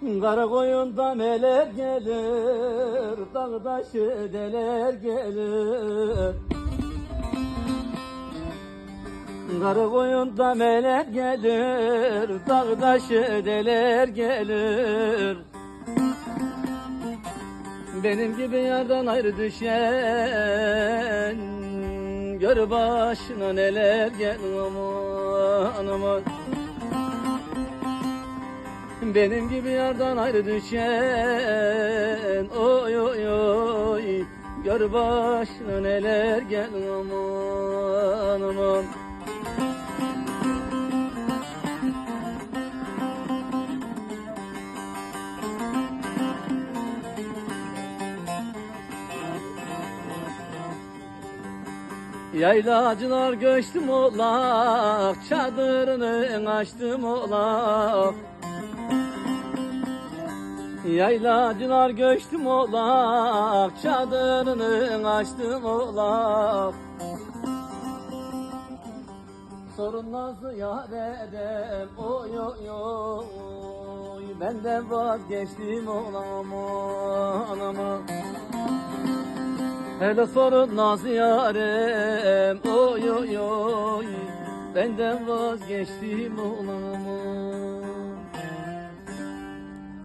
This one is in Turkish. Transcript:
Kara koyunda melek gelir, dağdaşı deler gelir. Kara koyunda melek gelir, dağdaşı deler gelir. Benim gibi yerden ayrı düşen Gör başına neler gel aman Benim gibi yerden ayrı düşen. Oy oy oy. Gör başına neler gel aman aman. Yaylacılar göçtüm oğlak Çadırını açtım oğlak Yaylacılar göçtüm oğlak Çadırını açtım oğlak. Sorun nasıl yarem Oy oy oy. Benden vazgeçtim oğlam aman aman Hele sorun nasıl yarem Oy oy oy. Benden vazgeçtim oğlam